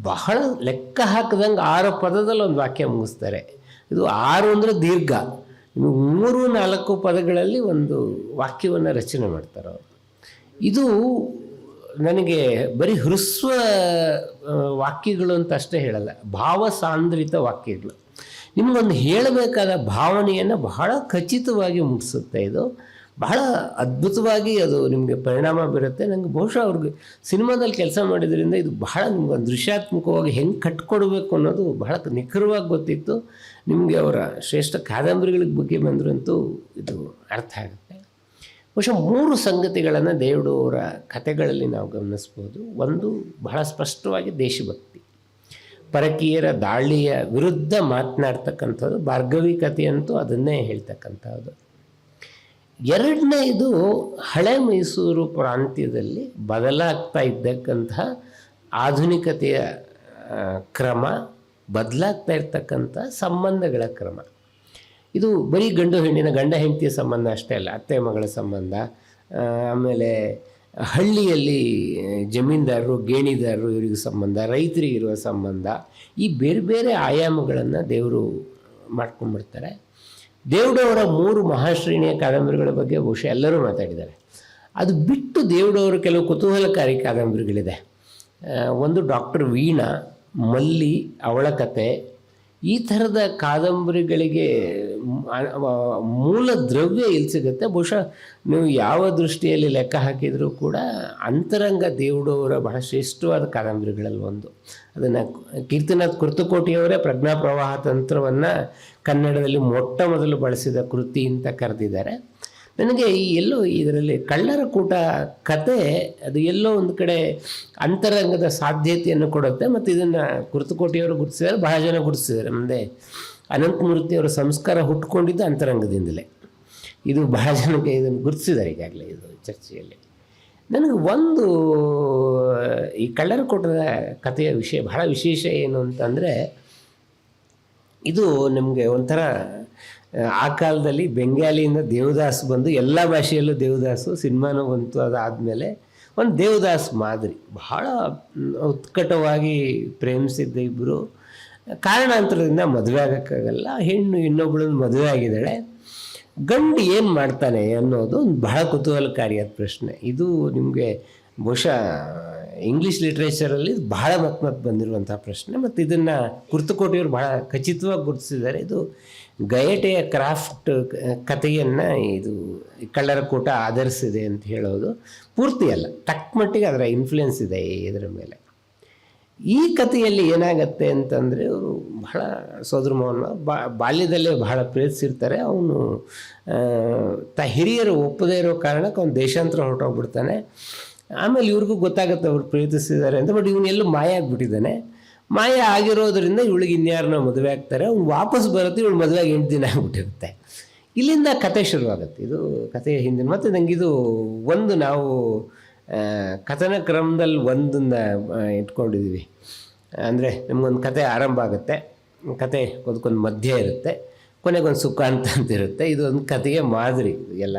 ಬಹಳ ಲೆಕ್ಕ ಹಾಕಿದಂಗೆ ಆರು ಪದದಲ್ಲಿ ಒಂದು ವಾಕ್ಯ ಮುಗಿಸ್ತಾರೆ. ಇದು ಆರು ಅಂದರೆ ದೀರ್ಘ. ಮೂರು ನಾಲ್ಕು ಪದಗಳಲ್ಲಿ ಒಂದು ವಾಕ್ಯವನ್ನು ರಚನೆ ಮಾಡ್ತಾರೆ ಅವರು. ಇದು ನನಗೆ ಬರೀ ಹೃಸ್ವ ವಾಕ್ಯಗಳು ಅಂತ ಅಷ್ಟೇ ಹೇಳಲ್ಲ, ಭಾವಸಾಂದ್ರಿತ ವಾಕ್ಯಗಳು. ನಿಮಗೊಂದು ಹೇಳಬೇಕಾದ ಭಾವನೆಯನ್ನು ಬಹಳ ಖಚಿತವಾಗಿ ಮುಗಿಸುತ್ತೆ ಇದು. ಬಹಳ ಅದ್ಭುತವಾಗಿ ಅದು ನಿಮಗೆ ಪರಿಣಾಮ ಬೀರುತ್ತೆ. ನನಗೆ ಬಹುಶಃ ಅವ್ರಿಗೆ ಸಿನಿಮಾದಲ್ಲಿ ಕೆಲಸ ಮಾಡಿದ್ರಿಂದ ಇದು ಬಹಳ ನಿಮ್ಗೆ ದೃಶ್ಯಾತ್ಮಕವಾಗಿ ಹೆಂಗೆ ಕಟ್ಕೊಡ್ಬೇಕು ಅನ್ನೋದು ಬಹಳ ನಿಖರವಾಗಿ ಗೊತ್ತಿತ್ತು. ನಿಮಗೆ ಅವರ ಶ್ರೇಷ್ಠ ಕಾದಂಬರಿಗಳ ಬಗ್ಗೆ ಬಂದ್ರಂತೂ ಇದು ಅರ್ಥ ಆಗುತ್ತೆ. ಬಹುಶಃ ಮೂರು ಸಂಗತಿಗಳನ್ನು ದೇವಡು ಅವರ ಕಥೆಗಳಲ್ಲಿ ನಾವು ಗಮನಿಸ್ಬೋದು. ಒಂದು ಬಹಳ ಸ್ಪಷ್ಟವಾಗಿ ದೇಶಭಕ್ತಿ. ಪರಕೀಯರ ದಾಳಿಯ ವಿರುದ್ಧ ಮಾತನಾಡ್ತಕ್ಕಂಥದ್ದು, ಭಾರ್ಗವಿ ಕಥೆಯಂತೂ ಅದನ್ನೇ ಹೇಳ್ತಕ್ಕಂಥದ್ದು. ಎರಡನೇದು ಹಳೆ ಮೈಸೂರು ಪ್ರಾಂತ್ಯದಲ್ಲಿ ಬದಲಾಗ್ತಾ ಇದ್ದಕ್ಕಂತಹ ಆಧುನಿಕತೆಯ ಕ್ರಮ, ಬದಲಾಗ್ತಾ ಇರ್ತಕ್ಕಂಥ ಸಂಬಂಧಗಳ ಕ್ರಮ. ಇದು ಬರೀ ಗಂಡು ಹೆಣ್ಣಿನ ಗಂಡ ಹೆಂಡತಿಯ ಸಂಬಂಧ ಅಷ್ಟೇ ಅಲ್ಲ, ಅತ್ತೆ ಮಗಳ ಸಂಬಂಧ ಆಮೇಲೆ ಹಳ್ಳಿಯಲ್ಲಿ ಜಮೀನ್ದಾರರು, ಗೇಣಿದಾರರು ಇವರಿಗೆ ಸಂಬಂಧ, ರೈತರಿಗೆ ಸಂಬಂಧ, ಈ ಬೇರೆ ಬೇರೆ ಆಯಾಮಗಳನ್ನು ದೇವರು ಮಾಡ್ಕೊಂಡ್ಬಿಡ್ತಾರೆ. ದೇವಡವರ ಮೂರು ಮಹಾಶ್ರೇಣಿಯ ಕಾದಂಬರಿಗಳ ಬಗ್ಗೆ ಬಹುಶಃ ಎಲ್ಲರೂ ಮಾತಾಡಿದ್ದಾರೆ. ಅದು ಬಿಟ್ಟು ದೇವಡವರ ಕೆಲವು ಕುತೂಹಲಕಾರಿ ಕಾದಂಬರಿಗಳಿದೆ. ಒಂದು ಡಾಕ್ಟರ್ ವೀಣಾ, ಮಲ್ಲಿ ಅವಳ ಕತೆ ಈ ಥರದ ಕಾದಂಬರಿಗಳಿಗೆ ಮೂಲ ದ್ರವ್ಯ ಇಲ್ಲಿ ಸಿಗುತ್ತೆ? ಬಹುಶಃ ನೀವು ಯಾವ ದೃಷ್ಟಿಯಲ್ಲಿ ಲೆಕ್ಕ ಹಾಕಿದರೂ ಕೂಡ ಅಂತರಂಗ ದೇವುಡವರ ಬಹಳ ಶ್ರೇಷ್ಠವಾದ ಕಾದಂಬರಿಗಳಲ್ಲಿ ಒಂದು. ಅದನ್ನು ಕೀರ್ತನಾಥ್ ಕುರ್ತಕೋಟಿಯವರೇ ಪ್ರಜ್ಞಾ ಪ್ರವಾಹ ತಂತ್ರವನ್ನು ಕನ್ನಡದಲ್ಲಿ ಮೊಟ್ಟ ಮೊದಲು ಬಳಸಿದ ಕೃತಿ ಅಂತ ಕರೆದಿದ್ದಾರೆ. ನನಗೆ ಈ ಎಲ್ಲೋ ಇದರಲ್ಲಿ ಕಳ್ಳರ ಕೂಟ ಕತೆ, ಅದು ಎಲ್ಲೋ ಒಂದು ಕಡೆ ಅಂತರಂಗದ ಸಾಧ್ಯತೆಯನ್ನು ಕೊಡುತ್ತೆ. ಮತ್ತು ಇದನ್ನು ಕುರ್ತಕೋಟಿಯವರು ಗುರುತಿಸಿದ್ದಾರೆ, ಬಹಳ ಜನ ಗುರುತಿಸಿದ್ದಾರೆ. ಮುಂದೆ ಅನಂತಮೂರ್ತಿಯವರ ಸಂಸ್ಕಾರ ಹುಟ್ಕೊಂಡಿದ್ದು ಅಂತರಂಗದಿಂದಲೇ. ಇದು ಬಹಳ ಜನಕ್ಕೆ ಇದನ್ನು ಗುರುತಿಸಿದ್ದಾರೆ ಈಗಾಗಲೇ ಇದು ಚರ್ಚೆಯಲ್ಲಿ. ನನಗೆ ಒಂದು, ಈ ಕಳ್ಳರ ಕೊಟ್ಟದ ಕಥೆಯ ವಿಷಯ ಬಹಳ ವಿಶೇಷ ಏನು ಅಂತಂದರೆ, ಇದು ನಿಮಗೆ ಒಂಥರ, ಆ ಕಾಲದಲ್ಲಿ ಬೆಂಗಾಲಿಯಿಂದ ದೇವದಾಸ್ ಬಂದು ಎಲ್ಲ ಭಾಷೆಯಲ್ಲೂ ದೇವದಾಸು, ಸಿನಿಮಾನು ಬಂತು ಅದಾದಮೇಲೆ ಒಂದು ದೇವದಾಸ್ ಮಾದರಿ. ಬಹಳ ಉತ್ಕಟವಾಗಿ ಪ್ರೇಮಿಸಿದ್ದ ಇಬ್ಬರು ಕಾರಣಾಂತರದಿಂದ ಮದುವೆ ಆಗೋಕ್ಕಾಗಲ್ಲ, ಹೆಣ್ಣು ಇನ್ನೊಬ್ಬಳನ್ನ ಮದುವೆ ಆಗಿದ್ದಾಳೆ. ಗಂಡು ಏನು ಮಾಡ್ತಾನೆ ಅನ್ನೋದು ಒಂದು ಬಹಳ ಕುತೂಹಲಕಾರಿಯಾದ ಪ್ರಶ್ನೆ. ಇದು ನಿಮಗೆ ಬಹುಶಃ ಇಂಗ್ಲೀಷ್ ಲಿಟ್ರೇಚರಲ್ಲಿ ಬಹಳ ಮತ್ ಮತ್ತೆ ಬಂದಿರುವಂಥ ಪ್ರಶ್ನೆ. ಮತ್ತು ಇದನ್ನು ಕುರ್ತುಕೋಟಿಯವರು ಬಹಳ ಖಚಿತವಾಗಿ ಗುರುತಿಸಿದ್ದಾರೆ. ಇದು ಗಯಟೆಯ ಕ್ರಾಫ್ಟ್ ಕಥೆಯನ್ನು ಇದು ಕಳ್ಳರ ಕೂಟ ಆಧರಿಸಿದೆ ಅಂತ ಹೇಳೋದು ಪೂರ್ತಿ ಅಲ್ಲ. ತಕ್ಕ ಮಟ್ಟಿಗೆ ಅದರ ಇನ್ಫ್ಲುಯೆನ್ಸ್ ಇದೆ ಇದರ ಮೇಲೆ. ಈ ಕಥೆಯಲ್ಲಿ ಏನಾಗತ್ತೆ ಅಂತಂದರೆ ಅವರು ಬಹಳ ಸೋದರ ಮೋಹನ್ ಬಾ, ಬಾಲ್ಯದಲ್ಲೇ ಬಹಳ ಪ್ರೀತಿಸಿರ್ತಾರೆ. ಅವನು ತ ಹಿರಿಯರು ಒಪ್ಪದೇ ಇರೋ ಕಾರಣಕ್ಕೆ ಅವನು ದೇಶಾಂತರ ಹೊರಟೋಗ್ಬಿಡ್ತಾನೆ. ಆಮೇಲೆ ಇವ್ರಿಗೂ ಗೊತ್ತಾಗುತ್ತೆ ಅವ್ರು ಪ್ರೀತಿಸಿದ್ದಾರೆ ಅಂತ, ಬಟ್ ಇವನು ಮಾಯ ಆಗಿಬಿಟ್ಟಿದ್ದಾನೆ. ಮಾಯ ಆಗಿರೋದ್ರಿಂದ ಇವಳಿಗೆ ಇನ್ಯಾರನ್ನ ಮದುವೆ ಆಗ್ತಾರೆ. ಅವ್ನು ವಾಪಸ್ ಬರುತ್ತೆ ಇವಳು ಮದುವೆಗೆ ಎಂಟು ದಿನ ಆಗಿಬಿಟ್ಟಿರುತ್ತೆ. ಇಲ್ಲಿಂದ ಕತೆ ಶುರುವಾಗುತ್ತೆ. ಇದು ಕಥೆಯ ಹಿಂದಿನ, ಮತ್ತು ನನಗಿದು ಒಂದು ನಾವು ಕಥನ ಕ್ರಮದಲ್ಲಿ ಒಂದನ್ನ ಇಟ್ಕೊಂಡಿದ್ದೀವಿ ಅಂದರೆ ನಮಗೊಂದು ಕತೆ ಆರಂಭ ಆಗುತ್ತೆ. ಕತೆ ಅದಕ್ಕೊಂದು ಮಧ್ಯ ಇರುತ್ತೆ. ಕೊನೆಗೊಂದು ಸುಖ ಅಂತ ಅಂತ ಇರುತ್ತೆ ಇದು ಒಂದು ಕತೆಗೆ ಮಾದರಿ ಎಲ್ಲ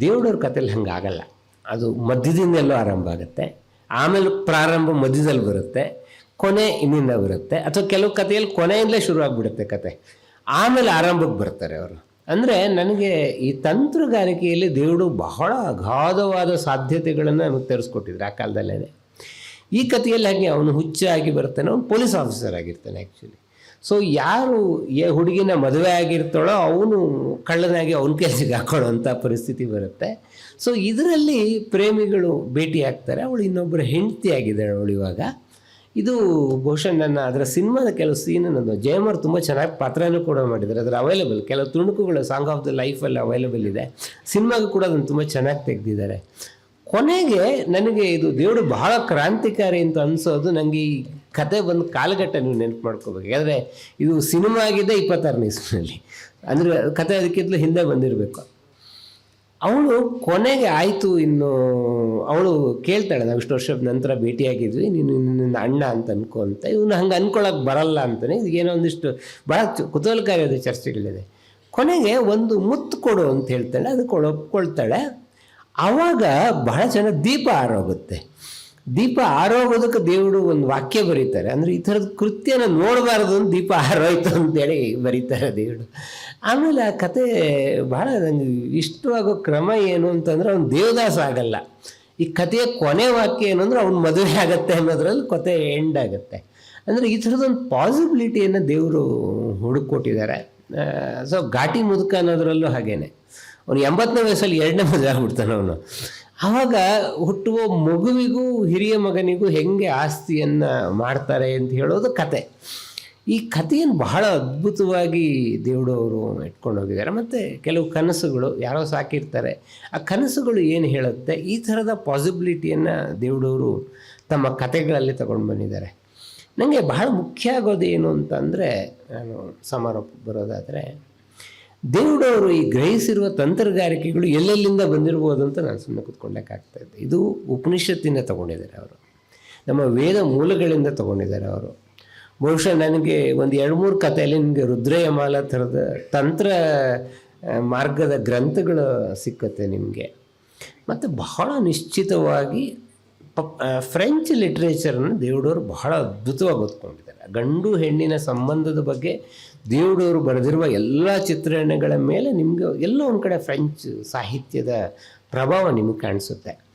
ದೇವ್ರವ್ರ ಕಥೆಯಲ್ಲಿ ಹಂಗೆ ಆಗಲ್ಲ. ಅದು ಮಧ್ಯದಿಂದಲೂ ಆರಂಭ ಆಗುತ್ತೆ. ಆಮೇಲೆ ಪ್ರಾರಂಭ ಮಧ್ಯದಲ್ಲಿ ಬರುತ್ತೆ. ಕೊನೆ ಇನ್ನಿಂದ ಬರುತ್ತೆ. ಅಥವಾ ಕೆಲವು ಕಥೆಯಲ್ಲಿ ಕೊನೆಯಿಂದಲೇ ಶುರು ಆಗಿಬಿಡುತ್ತೆ ಕತೆ ಆಮೇಲೆ ಆರಂಭಕ್ಕೆ ಬರ್ತಾರೆ ಅವರು. ಅಂದರೆ ನನಗೆ ಈ ತಂತ್ರಗಾರಿಕೆಯಲ್ಲಿ ದೇವರು ಬಹಳ ಅಗಾಧವಾದ ಸಾಧ್ಯತೆಗಳನ್ನು ನಮಗೆ ತರಿಸ್ಕೊಟ್ಟಿದ್ರು ಆ ಕಾಲದಲ್ಲೇ ಈ ಕಥೆಯಲ್ಲಿ ಹಾಗೆ ಅವನು ಹುಚ್ಚಾಗಿ ಬರ್ತಾನೆ, ಅವನು ಪೊಲೀಸ್ ಆಫೀಸರ್ ಆಗಿರ್ತಾನೆ ಆ್ಯಕ್ಚುಲಿ ಸೊ ಯಾರು ಏ ಹುಡುಗಿನ ಮದುವೆ ಆಗಿರ್ತಾಳೋ ಅವನು ಕಳ್ಳನಾಗಿ ಅವನ ಕೆಲಸಕ್ಕೆ ಹಾಕೊಳ್ಳೋಂಥ ಪರಿಸ್ಥಿತಿ ಬರುತ್ತೆ. ಸೊ ಇದರಲ್ಲಿ ಪ್ರೇಮಿಗಳು ಭೇಟಿ ಆಗ್ತಾರೆ ಅವಳು ಇನ್ನೊಬ್ಬರು ಹೆಂಡತಿ ಆಗಿದ್ದಾಳೆ ಅವಳು ಇವಾಗ. ಇದು ಬಹುಶಃ ನನ್ನ, ಅದರ ಸಿನಿಮಾದ ಕೆಲವು ಸೀನ್ ಅನ್ನೋದು ಜಯಮರ್ ತುಂಬ ಚೆನ್ನಾಗಿ ಪಾತ್ರನೂ ಕೂಡ ಮಾಡಿದ್ದಾರೆ. ಅದರ ಅವೈಲೇಬಲ್ ಕೆಲವು ತುಣುಕುಗಳು ಸಾಂಗ್ ಆಫ್ ದ ಲೈಫಲ್ಲಿ ಅವೈಲೇಬಲ್ ಇದೆ. ಸಿನಿಮಾಗೂ ಕೂಡ ಅದನ್ನು ತುಂಬ ಚೆನ್ನಾಗಿ ತೆಗೆದಿದ್ದಾರೆ. ಕೊನೆಗೆ ನನಗೆ ಇದು ದೇವರು ಬಹಳ ಕ್ರಾಂತಿಕಾರಿ ಅಂತ ಅನಿಸೋದು ನನಗೆ ಈ ಕತೆ ಬಂದು ಕಾಲಘಟ್ಟ ನೀವು ನೆನಪು ಮಾಡ್ಕೋಬೇಕು. ಯಾಕಂದರೆ ಇದು ಸಿನಿಮಾ ಆಗಿದೆ ಇಪ್ಪತ್ತಾರನೇ ಇಸ್ವಿನಲ್ಲಿ. ಅಂದರೆ ಕತೆ ಅದಕ್ಕಿಂತಲೂ ಹಿಂದೆ ಬಂದಿರಬೇಕು. ಅವಳು ಕೊನೆಗೆ ಆಯಿತು ಇನ್ನು, ಅವಳು ಕೇಳ್ತಾಳೆ, ನಾವು ಇಷ್ಟು ವರ್ಷದ ನಂತರ ಭೇಟಿಯಾಗಿದ್ವಿ, ನೀನು ನಿನ್ನ ಅಣ್ಣ ಅಂತ ಅನ್ಕೊ ಅಂತ. ಇವನು ಹಂಗೆ ಅನ್ಕೊಳಕ್ಕೆ ಬರಲ್ಲ ಅಂತಾನೆ ಏನೋ ಒಂದಿಷ್ಟು ಭಾಳ ಕುತೂಹಲಕಾರಿ ಕುತೂಹಲಕಾರಿಯಾದ ಚರ್ಚೆಗಳಿದೆ. ಕೊನೆಗೆ ಒಂದು ಮುತ್ತು ಕೊಡು ಅಂತ ಹೇಳ್ತಾಳೆ, ಅದಕ್ಕೆ ಒಪ್ಕೊಳ್ತಾಳೆ. ಆವಾಗ ಬಹಳ ಜನ ದೀಪ ಆರೋಗುತ್ತೆ. ದೀಪ ಆರೋಗೋದಕ್ಕೆ ದೇವರು ಒಂದು ವಾಕ್ಯ ಬರೀತಾರೆ. ಅಂದರೆ ಈ ಥರದ ಕೃತ್ಯನ ನೋಡಬಾರ್ದು ದೀಪ ಆರೋಯ್ತು ಅಂತೇಳಿ ಬರೀತಾರೆ ದೇವರು. ಆಮೇಲೆ ಆ ಕತೆ ಭಾಳ ನನಗೆ ಇಷ್ಟವಾಗೋ ಕ್ರಮ ಏನು ಅಂತಂದ್ರೆ ಅವ್ನು ದೇವದಾಸ ಆಗಲ್ಲ. ಈ ಕಥೆಯ ಕೊನೆ ವಾಕ್ಯ ಏನು ಅಂದ್ರೆ ಅವ್ನು ಮದುವೆ ಆಗತ್ತೆ ಅನ್ನೋದ್ರಲ್ಲಿ ಕತೆ ಎಂಡ್ ಆಗುತ್ತೆ. ಅಂದರೆ ಈ ಥರದೊಂದು ಪಾಸಿಬಿಲಿಟಿಯನ್ನು ದೇವರು ಹುಡುಕೊಟ್ಟಿದ್ದಾರೆ ಸೊ ಘಾಟಿ ಮುದುಕ ಅನ್ನೋದ್ರಲ್ಲೂ ಹಾಗೇನೆ. ಅವನು ಎಂಬತ್ತನೇ ವಯಸ್ಸಲ್ಲಿ ಎರಡನೇ ಮದುವೆ ಆಗ್ಬಿಡ್ತಾನೆ ಅವನು. ಆವಾಗ ಹುಟ್ಟುವ ಮಗುವಿಗೂ ಹಿರಿಯ ಮಗನಿಗೂ ಹೆಂಗೆ ಆಸ್ತಿಯನ್ನು ಮಾಡ್ತಾರೆ ಅಂತ ಹೇಳೋದು ಕತೆ. ಈ ಕಥೆಯನ್ನು ಬಹಳ ಅದ್ಭುತವಾಗಿ ದೇವರು ಅವರು ಇಟ್ಕೊಂಡು ಹೋಗಿದ್ದಾರೆ. ಮತ್ತು ಕೆಲವು ಕನಸುಗಳು ಯಾರೋ ಸಾಕಿರ್ತಾರೆ. ಆ ಕನಸುಗಳು ಏನು ಹೇಳುತ್ತೆ? ಈ ಥರದ ಪಾಸಿಬಿಲಿಟಿಯನ್ನು ದೇವಡವರು ತಮ್ಮ ಕತೆಗಳಲ್ಲಿ ತಗೊಂಡು ಬಂದಿದ್ದಾರೆ. ನನಗೆ ಬಹಳ ಮುಖ್ಯ ಆಗೋದು ಏನು ಅಂತಂದರೆ, ನಾನು ಸಮಾರೋಪ ಬರೋದಾದರೆ ದೇವಡವರು ಈ ಗ್ರಹಿಸಿರುವ ತಂತ್ರಗಾರಿಕೆಗಳು ಎಲ್ಲೆಲ್ಲಿಂದ ಬಂದಿರ್ಬೋದು ಅಂತ ನಾನು ಸುಮ್ಮನೆ ಕೂತ್ಕೊಳ್ಳೋಕ್ಕಾಗ್ತಾ ಇದ್ದೆ. ಇದು ಉಪನಿಷತ್ತಿಂದ ತಗೊಂಡಿದ್ದಾರೆ ಅವರು. ನಮ್ಮ ವೇದ ಮೂಲಗಳಿಂದ ತಗೊಂಡಿದ್ದಾರೆ ಅವರು. ಬಹುಶಃ ನನಗೆ ಒಂದು ಎರಡು ಮೂರು ಕಥೆಯಲ್ಲಿ ನಿಮಗೆ ರುದ್ರಯಮಾಲ ಥರದ ತಂತ್ರ ಮಾರ್ಗದ ಗ್ರಂಥಗಳು ಸಿಕ್ಕತ್ತೆ ನಿಮಗೆ. ಮತ್ತು ಬಹಳ ನಿಶ್ಚಿತವಾಗಿ ಪ- ಫ್ರೆಂಚ್ ಲಿಟ್ರೇಚರನ್ನು ದೇವಡವರು ಬಹಳ ಅದ್ಭುತವಾಗಿ ಓದ್ಕೊಂಡಿದ್ದಾರೆ. ಗಂಡು ಹೆಣ್ಣಿನ ಸಂಬಂಧದ ಬಗ್ಗೆ ದೇವಡವರು ಬರೆದಿರುವ ಎಲ್ಲ ಚಿತ್ರಣಗಳ ಮೇಲೆ ನಿಮಗೆ ಎಲ್ಲೋ ಒಂದು ಕಡೆ ಫ್ರೆಂಚ್ ಸಾಹಿತ್ಯದ ಪ್ರಭಾವ ನಿಮಗೆ ಕಾಣಿಸುತ್ತೆ.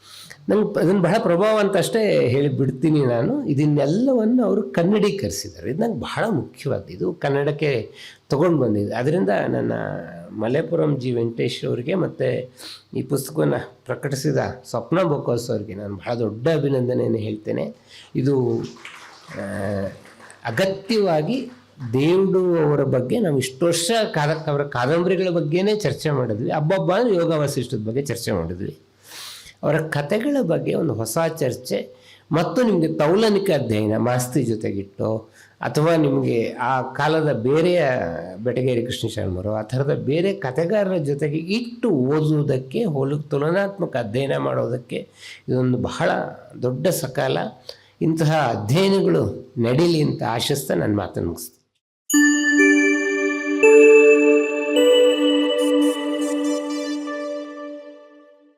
ನಂಗೆ ಅದನ್ನು ಬಹಳ ಪ್ರಭಾವ ಅಂತ ಅಷ್ಟೇ ಹೇಳಿ ಬಿಡ್ತೀನಿ ನಾನು. ಇದನ್ನೆಲ್ಲವನ್ನು ಅವರು ಕನ್ನಡೀಕರಿಸಿದ್ದಾರೆ. ಇದು ನಂಗೆ ಬಹಳ ಮುಖ್ಯವಾದ ಇದು ಕನ್ನಡಕ್ಕೆ ತೊಗೊಂಡು ಬಂದಿದೆ. ಅದರಿಂದ ನನ್ನ ಮಲೆಪುರಂ ಜಿ ವೆಂಕಟೇಶ್ ಅವರಿಗೆ ಮತ್ತು ಈ ಪುಸ್ತಕವನ್ನು ಪ್ರಕಟಿಸಿದ ಸ್ವಪ್ನ ಬೊಕ್ಕೋಸ್ ಅವರಿಗೆ ನಾನು ಬಹಳ ದೊಡ್ಡ ಅಭಿನಂದನೆಯನ್ನು ಹೇಳ್ತೇನೆ. ಇದು ಅಗತ್ಯವಾಗಿ ದೇವ್ಡು ಅವರ ಬಗ್ಗೆ ನಾವು ಇಷ್ಟು ವರ್ಷ ಕಾದ, ಅವರ ಕಾದಂಬರಿಗಳ ಬಗ್ಗೆನೇ ಚರ್ಚೆ ಮಾಡಿದ್ವಿ. ಹಬ್ಬಬ್ಬ ಯೋಗ ವಸಿಷ್ಠದ ಬಗ್ಗೆ ಚರ್ಚೆ ಮಾಡಿದ್ವಿ. ಅವರ ಕಥೆಗಳ ಬಗ್ಗೆ ಒಂದು ಹೊಸ ಚರ್ಚೆ, ಮತ್ತು ನಿಮಗೆ ತೌಲನಿಕ ಅಧ್ಯಯನ ಮಾಸ್ತಿ ಜೊತೆಗಿಟ್ಟು, ಅಥವಾ ನಿಮಗೆ ಆ ಕಾಲದ ಬೇರೆಯ ಬೆಟಗೇರಿ ಕೃಷ್ಣ ಶರ್ಮರು, ಆ ಥರದ ಬೇರೆ ಕಥೆಗಾರರ ಜೊತೆಗೆ ಇಟ್ಟು ಓದುವುದಕ್ಕೆ ಹೋಲು ತುಲನಾತ್ಮಕ ಅಧ್ಯಯನ ಮಾಡೋದಕ್ಕೆ ಇದೊಂದು ಬಹಳ ದೊಡ್ಡ ಸಕಾಲ. ಇಂತಹ ಅಧ್ಯಯನಗಳು ನಡೀಲಿ ಅಂತ ಆಶಿಸ್ತಾ ನನ್ನ ಮಾತನ್ನು ಮುಗಿಸ್ತೀನಿ.